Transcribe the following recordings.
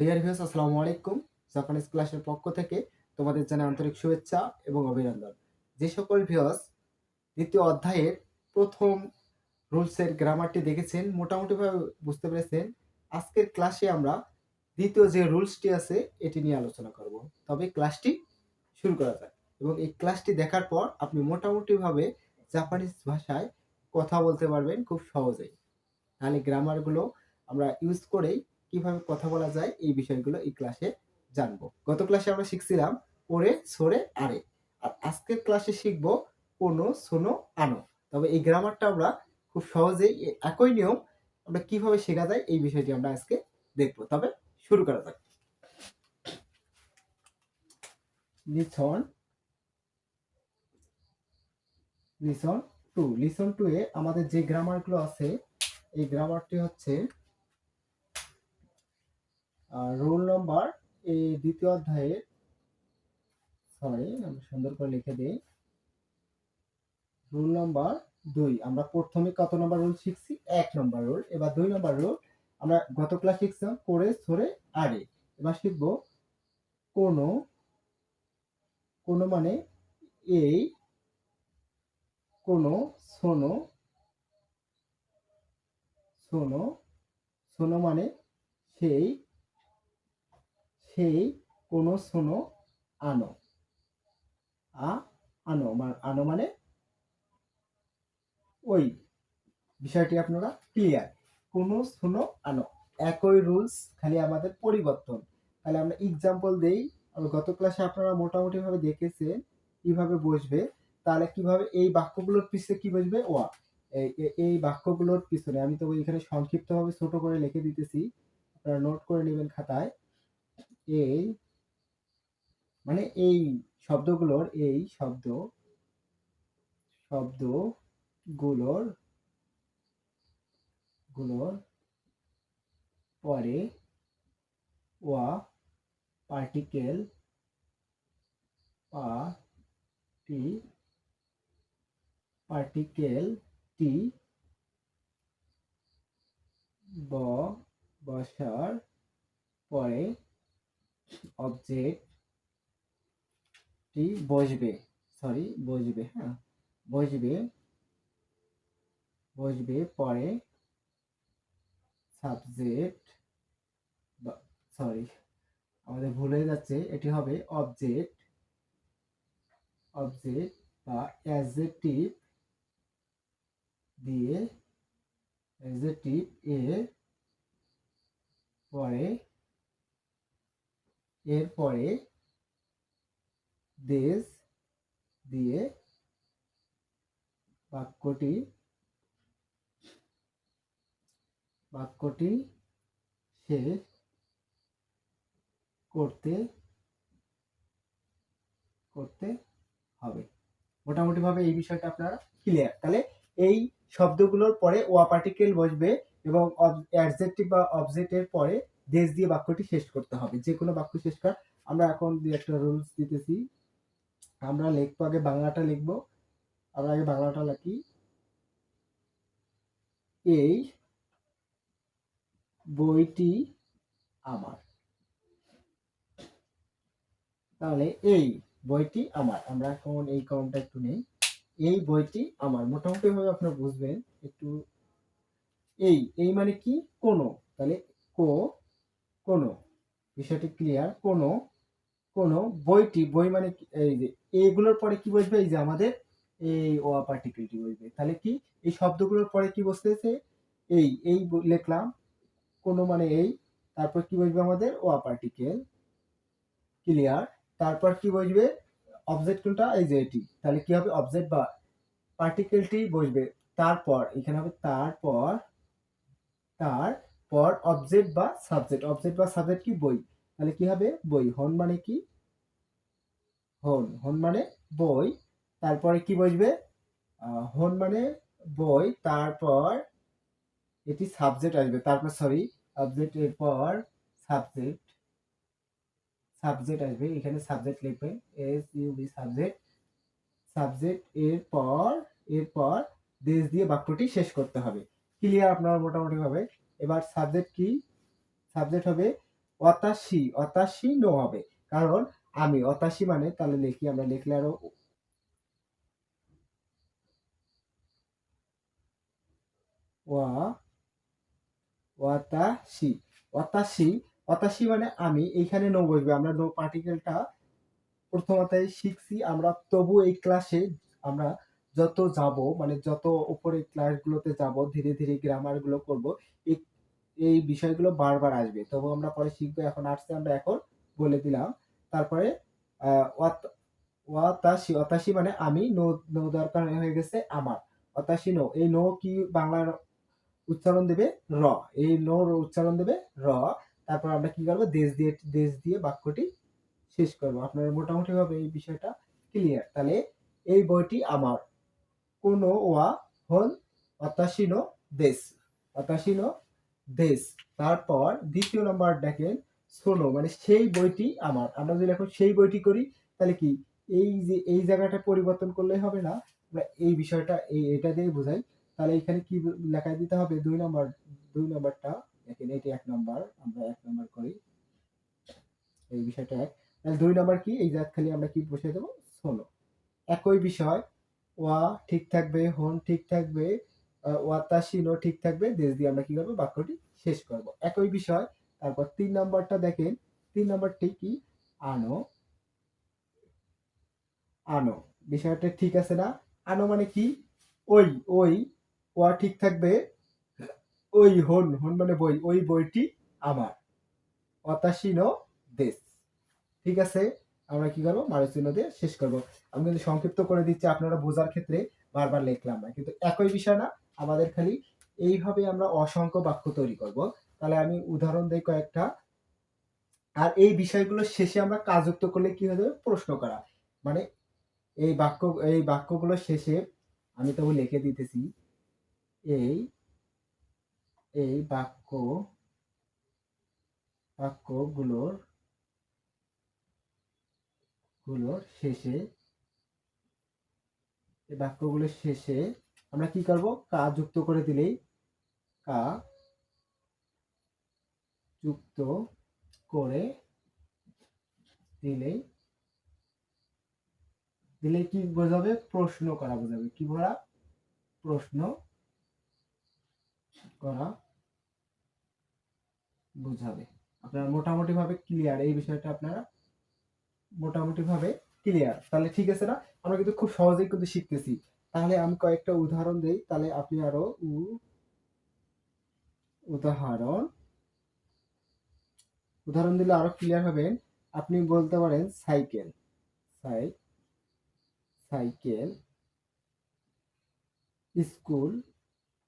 Deer views আসসালামু আলাইকুম। Japanese ক্লাসের পক্ষ থেকে তোমাদের জানাই আন্তরিক শুভেচ্ছা এবং অভিনন্দন। যে সকল ভিউস দ্বিতীয় অধ্যায়ের প্রথম রুলসের গ্রামারটি দেখেছেন, মোটামুটিভাবে বুঝতে পেরেছেন, আজকের ক্লাসে আমরা দ্বিতীয় যে রুলসটি আছে, এটি নিয়ে আলোচনা করব। তবে ক্লাসটি শুরু করা যাক এবং এই ক্লাসটি দেখার পর আপনি মোটামুটিভাবে জাপানিজ ভাষায় কথা বলতে পারবেন খুব সহজেই। তাহলে গ্রামারগুলো আমরা ইউজ করেই কীভাবে কথা বলা যায় এই বিষয়গুলো এই ক্লাসে জানব। গত ক্লাসে আমরা শিখছিলাম ওরে, সরে, আরে। আর আজকের ক্লাসে শিখব কোনো শোনো আনো। তবে এই গ্রামারটা আমরা খুব সহজেই একই নিয়ম আমরা কীভাবে শেখা যায় এই বিষয়টি আমরা আজকে দেখব। তবে শুরু করা যাক। Listen listen to listen to এ আমাদের যে গ্রামারগুলো আছে, এই গ্রামারটি হচ্ছে রোল নাম্বার এই দ্বিতীয় অধ্যায়ে সরি আমি সুন্দর করে লিখে দিই। রুল নাম্বার দুই, আমরা প্রথমে কত নম্বর রুল শিখছি? এক নম্বর রুল এবার দুই নম্বর রুল আমরা গত ক্লাস শিখছিলাম করে, সরে আরে এবার শিখব কোন কোন মানে এই, কোন, শোনো শোনো শোনো মানে সেই সেই কোন শোনো আনো। আ, আনো আনো মানে ওই বিষয়টি আপনারা ক্লিয়ার কোন শোনো আনো। একই রুলস খালি আমাদের পরিবর্তন। তাহলে আমরা এক্সাম্পল দেই। গত ক্লাসে আপনারা মোটামুটি ভাবে দেখেছেন, কীভাবে বসবে। তাহলে কীভাবে এই বাক্যগুলোর পিছনে কি বসবে? ওয়া। এই বাক্যগুলোর পিছনে, আমি তো এখানে সংক্ষিপ্তভাবে ছোট করে লিখে দিতেছি। আপনারা নোট করে নেবেন খাতায়। এই মানে এই শব্দগুলোর, এই শব্দ, শব্দগুলোর, গুলোর পরে ওয়া পার্টিকেল পার্টি পার্টিকেল টি ব, বসার পরে অবজেক্টটি বসবে সরি বসবে হ্যাঁ বসবে বসবে পরে সাবজেক্ট সরি আমাদের ভুল হয়ে যাচ্ছে, এটি হবে অবজেক্ট অবজেক্ট বা অ্যাজেটিভ দিয়ে অ্যাজেটিভ এর পরে এর পরে দেশ দিয়ে বাক্যটি বাক্যটি শেষ করতে করতে হবে। মোটামুটি ভাবে এই বিষয়টা আপনারা ক্লিয়ার তাহলে এই শব্দগুলোর পরে ওয়া পার্টিকেল বসবে এবং অ্যাডজেক্টিভ বা অবজেক্টের পরে দেশ দিয়ে বাক্যটি শেষ করতে হবে। যে কোনো বাক্য শেষ কর আমরা এখন একটা রুলস দিতেছি। আমরা লিখব, আগে বাংলাটা লিখব। আমরা আগে বাংলাটা লিখি। এই বইটি আমার। তাহলে এই বইটি আমার। আমরা এখন এই কাউন্টটা একটু নেই। এই বইটি আমার। মোটামুটি ভাবে আপনারা বুঝবেন। একটু, এই এই মানে কি? কোনো। তাহলে কো কোনো, বিষয়টি ক্লিয়ার কোনো কোনো বইটি, বই মানে এই যে এইগুলোর পরে কি বসবে? এই যে আমাদের এই ও পার্টিকেলটি বসবে। তাহলে কি, এই শব্দগুলোর পরে কি বসতেছে? এই এই লিখলাম, কোনো মানে এই, তারপর কি বসবে আমাদের? ও পার্টিকেল ক্লিয়ার তারপর কি বসবে? অবজেক্ট কোনটা? এই যে এটি। তাহলে কি হবে? অবজেক্ট বা পার্টিকেলটি বসবে। তারপর, এখানে হবে তারপর তারপর অবজেক্ট বা সাবজেক্ট অবজেক্ট বা সাবজেক্ট কি বই? তাহলে কি হবে? বই। হন মানে কি? হন। হন মানে বই। তারপরে কি বসবে? হন মানে বই। তারপর এটি সাবজেক্ট আসবে। তারপর সরি অবজেক্ট এর পর সাবজেক্ট সাবজেক্ট আসবে। এখানে সাবজেক্ট লিখবে। S U B subject subject এর পর এরপর দেশ দিয়ে বাক্যটি শেষ করতে হবে। ক্লিয়ার আপনার মোটামুটি ভাবে এবার সাবজেক্ট কি? সাবজেক্ট হবে অতাশি। অতাশি নো হবে। কারণ আমি, অতাশি মানে তাহলে লিখি আমরা, লিখলে আরও ওয়াতাশি অতাশি। অতাশি মানে আমি, এইখানে নো বসবে। আমরা নো পার্টিকেলটা শিখছি, আমরা তবু এই ক্লাসে আমরা যত যাব মানে যত উপরে ক্লাসগুলোতে যাব, ধীরে ধীরে গ্রামারগুলো করব এই এই বিষয়গুলো বারবার আসবে। তবু আমরা পরে শিখব, এখন আসছে আমরা এখন বলে দিলাম। তারপরে ওয়াতাশি অতাশি মানে আমি, নো নো দরকার হয়ে গেছে আমার। অতাশি নো, এই নো কি বাংলার উচ্চারণ দেবে? র। এই নোর উচ্চারণ দেবে? র। তারপর আমরা কি করব? দেশ দিয়ে দেশ দিয়ে বাক্যটি শেষ করব। আপনার মোটামুটি ভাবে এই বিষয়টা ক্লিয়ার তাহলে এই বইটি আমার। কোন ওয়া, হন অতাশিনো দেশ। অতাশিনো দেশ তারপর দ্বিতীয় নাম্বার দেখেন শোনো মানে সেই বইটি আমার। আমরা যদি এখন সেই বইটি করি, তাহলে কি এই যে, এই জায়গাটা পরিবর্তন করলে হবে না? আমরা এই বিষয়টা, এই, এটা দিয়ে বোঝাই। তাহলে এখানে কি লেখা দিতে হবে? দুই নম্বর, দুই নম্বরটা, দেখেন এটি এক নম্বর, আমরা এক নম্বর করি। এই বিষয়টা এক। তাহলে দুই নম্বর কি? এই জায়গা খালি আমরা কি বসিয়ে দেবো? শোনো একই বিষয়, ওয়া ঠিক থাকবে, হন ঠিক থাকবে আহ, ওয়াতাশিনো ঠিক থাকবে দেশ দিয়ে আমরা কি করব? বাক্যটি শেষ করব। একই বিষয় তারপর তিন নম্বরটা দেখেন তিন নম্বরটি কি আনো আনো বিষয়টা ঠিক আছে না? আনো মানে কি? ওই ওই ওয়া ঠিক থাকবে ওই হন হন মানে বই ওই বইটি আমার। অতাশিনো দেশ। ঠিক আছে? আমরা কি করব? মারুচিহ্ন দিয়ে শেষ করব। আমি কিন্তু সংক্ষিপ্ত করে দিচ্ছি আপনারা বোঝার ক্ষেত্রে বারবার লিখলাম না। কিন্তু একই বিষয় না আমাদের খালি এইভাবে আমরা অসংখ্য বাক্য তৈরি করব। তাহলে আমি উদাহরণ দিই কয়েকটা। আর এই বিষয়গুলো শেষে আমরা কাজযুক্ত করলে কি হয়ে যাবে? প্রশ্ন করা। মানে এই বাক্য, এই বাক্যগুলো শেষে আমি তবু লিখে দিতেছি। এই এই বাক্য, বাক্যগুলোর, গুলোর শেষে, এই বাক্যগুলোর শেষে আমরা কি করব? কা যুক্ত করে দিলেই কা যুক্ত করে দিলেই দিলে কি বোঝাবে? প্রশ্ন করা বোঝাবে। কি বলা প্রশ্ন করা বোঝাবে। আপনারা মোটামুটি ভাবে ক্লিয়ার এই বিষয়টা আপনারা মোটামুটি ভাবে ক্লিয়ার তাহলে ঠিক আছে না? আমরা কিন্তু খুব সহজেই কিন্তু শিখতেছি। তাহলে আমি কয়েকটা উদাহরণ দেই, তাহলে আপনি আরও উদাহরণ। উদাহরণ দিলে আরও ক্লিয়ার হবেন আপনি বলতে পারেন সাইকেল। সাই, সাইকেল। স্কুল।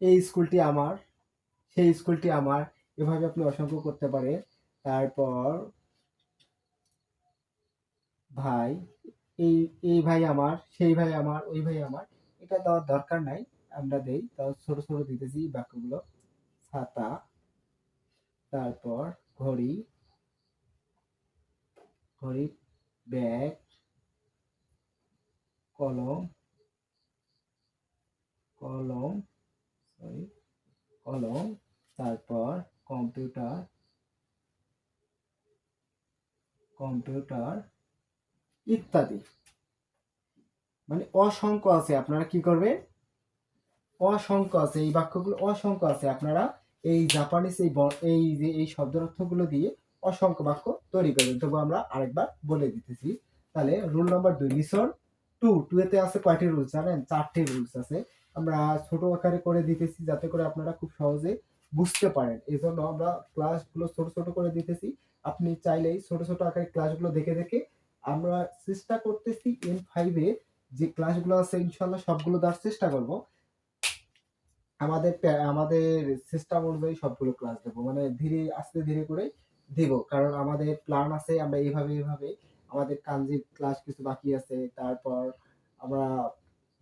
এই স্কুলটি আমার। সেই স্কুলটি আমার। এভাবে আপনি অসংখ্য করতে পারেন। তারপর, ভাই, এই এই ভাই আমার, সেই ভাই আমার, ওই ভাই আমার। এটা দেওয়ার দরকার নাই, আমরা দেই। তাও ছোট ছোট দিতেছি বাক্যগুলো। ছাতা, তারপর ঘড়ি ঘড়ি, ব্যাগ, কলম কলম সরি কলম, তারপর কম্পিউটার কম্পিউটার ইত্যাদি। মানে অসংখ্য আছে, আপনারা কি করবেন? অসংখ্য আছে, এই বাক্যগুলো অসংখ্য আছে, আপনারা এই জাপানিজ এই এই যে, এই শব্দের অর্থগুলো দিয়ে অসংখ্য বাক্য তৈরি করবেন। তবু আমরা আরেকবার বলে দিতেছি। তাহলে রুল নাম্বার দুই লিসন টু টু এতে আছে কয়টি রুলস জানেন? চারটি রুলস আছে। আমরা ছোট আকারে করে দিতেছি যাতে করে আপনারা খুব সহজে বুঝতে পারেন। এই জন্য আমরা ক্লাসগুলো ছোট ছোট করে দিতেছি। আপনি চাইলেই ছোট ছোট আকারে ক্লাসগুলো দেখে দেখে আমরা চেষ্টা করতেছি এন ফাইভে যে ক্লাসগুলো আছে ইনশাল্লাহ সবগুলো দেওয়ার চেষ্টা করব। আমাদের আমাদের সিস্টেম অনুযায়ী সবগুলো ক্লাস দেবো। মানে ধীরে, আস্তে ধীরে করে দেব। কারণ আমাদের প্ল্যান আছে, আমরা এইভাবে এইভাবে। আমাদের কাঞ্জি ক্লাস কিছু বাকি আছে। তারপর আমরা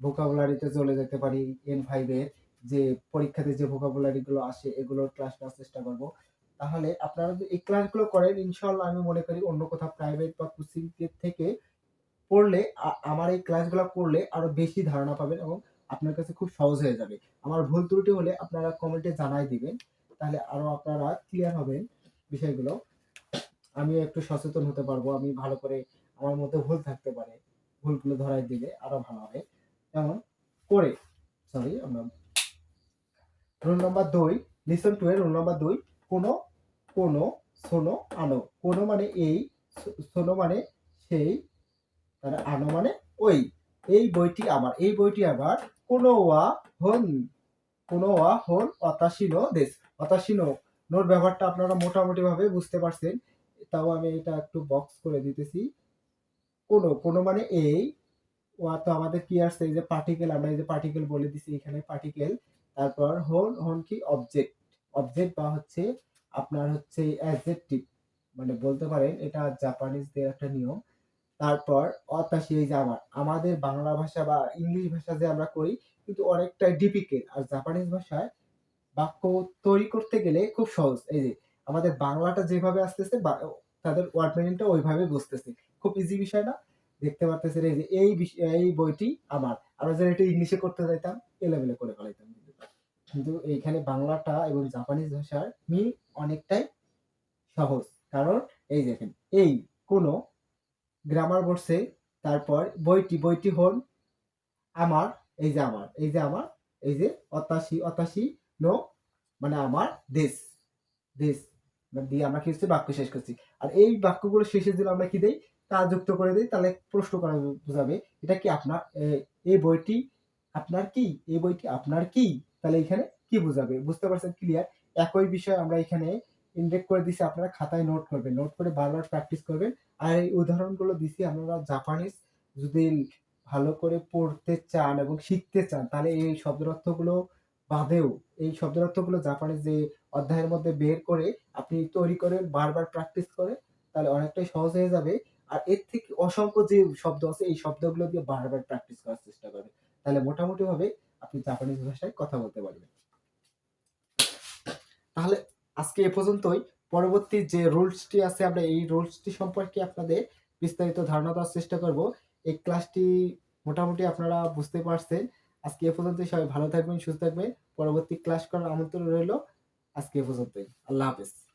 ভোকাবুলারিতে চলে যেতে পারি এন ফাইভে যে পরীক্ষাতে যে ভোকাবুলারি গুলো আসে, এগুলোর ক্লাস নেওয়ার চেষ্টা করব। তাহলে আপনারা যদি এই ক্লাসগুলো করেন ইনশাল্লাহ আমি মনে করি অন্য কোথাও প্রাইভেট বা কোচিং থেকে পড়লে আমার এই ক্লাসগুলো করলে আরও বেশি ধারণা পাবেন এবং আপনার কাছে খুব সহজ হয়ে যাবে। আমার ভুল ত্রুটি হলে আপনারা কমেন্টে জানাই দিবেন, তাহলে আরও আপনারা ক্লিয়ার হবেন বিষয়গুলো। আমিও একটু সচেতন হতে পারব, আমি ভালো করে আমার মধ্যে ভুল থাকতে পারে, ভুলগুলো ধরাই দিলে আরও ভালো হবে। যেমন করে সরি আমরা রোল নাম্বার দুই লিসন টু এর রোল নাম্বার দুই, কোনো কোনো, শোনো, আনো। কোনো মানে এই শোনো মানে সেই তার আনো মানে ওই, এই বইটি আমার, এই বইটি আমার কোনো ওয়া হন কোনো ওয়া হন অতাশিনো দেশ। অতাশিনো নোট ব্যবহারটা আপনারা মোটামুটি ভাবে বুঝতে পারছেন। তাও আমি এটা একটু বক্স করে দিতেছি। কোনো কোনো মানে এই, ওয়া তো আমাদের কি আসছে, এই যে পার্টিকেল আমরা এই যে পার্টিকেল বলে দিছি এখানে পার্টিকেল তারপর হন হন কি অবজেক্ট অবজেক্ট বা হচ্ছে আপনার হচ্ছে অ্যাডজেক্টিভ মানে বলতে পারেন এটা জাপানিজদের একটা নিয়ম। তারপর অতাশি এই যে আমার। আমাদের বাংলা ভাষা বা ইংলিশ ভাষা যে আমরা করি, কিন্তু অনেকটাই ডিফিকাল্ট আর জাপানিজ ভাষায় বাক্য তৈরি করতে গেলে খুব সহজ। এই যে, আমাদের বাংলাটা যেভাবে আসতেছে তাদের ওয়ার্ড মিনিংটা ওইভাবে বুঝতেছে। খুব ইজি বিষয় না? দেখতে পারতেছে এই যে, এই এই বইটি আমার। আমরা যদি এটা ইংলিশে করতে যাইতাম এলেবেলে করে ফেলাইতাম। কিন্তু। এইখানে বাংলাটা এবং জাপানিজ ভাষার মি অনেকটাই সহজ। কারণ এই দেখেন, এই কোনো গ্রামার বলছে, তারপর বইটি বইটি হল আমার, এই যে আমার, এই যে আমার, এই যে অতাশি অতাশি নো মানে আমার দেশ দেশ মানে দিয়ে আমরা কি হচ্ছে বাক্য শেষ করছি। আর এই বাক্যগুলো শেষে দিলে আমরা কি দেই? তা যুক্ত করে দিই, তাহলে প্রশ্ন করা বোঝাবে, এটা কি আপনার এই বইটি আপনার কি? এই বইটি আপনার কি? তাহলে এখানে কি বোঝাবে? বুঝতে পারছেন ক্লিয়ার একই বিষয় আমরা এখানে ইন্ডেক্ট করে দিছি, আপনারা খাতায় নোট করবেন। নোট করে বারবার প্র্যাকটিস করবেন। আর এই উদাহরণগুলো দিছি আপনারা জাপানিজ যদি ভালো করে পড়তে চান এবং শিখতে চান, তাহলে এই শব্দের অর্থগুলো বাদেও, এই শব্দের অর্থগুলো জাপানিজ যে অধ্যায়ের মধ্যে বের করে আপনি তৈরি করেন, বারবার প্র্যাকটিস করে, তাহলে অনেকটাই সহজ হয়ে যাবে। আর এর থেকে অসংখ্য যে শব্দ আছে, এই শব্দগুলো দিয়ে বারবার প্র্যাকটিস করার চেষ্টা করবেন। তাহলে মোটামুটি ভাবে আপনি জাপানিজ ভাষায় কথা বলতে পারবেন। তাহলে আজকে এ পর্যন্তই। পরবর্তী যে রুলসটি আছে, আমরা এই রুলসটি সম্পর্কে আপনাদের বিস্তারিত ধারণা দেওয়ার চেষ্টা করব। এই ক্লাসটি মোটামুটি আপনারা বুঝতে পারছেন। আজকে এ পর্যন্তই। সবাই ভালো থাকবেন, সুস্থ থাকবেন। পরবর্তী ক্লাস করার আমন্ত্রণ রইল। আজকে এ পর্যন্তই। আল্লাহ হাফেজ।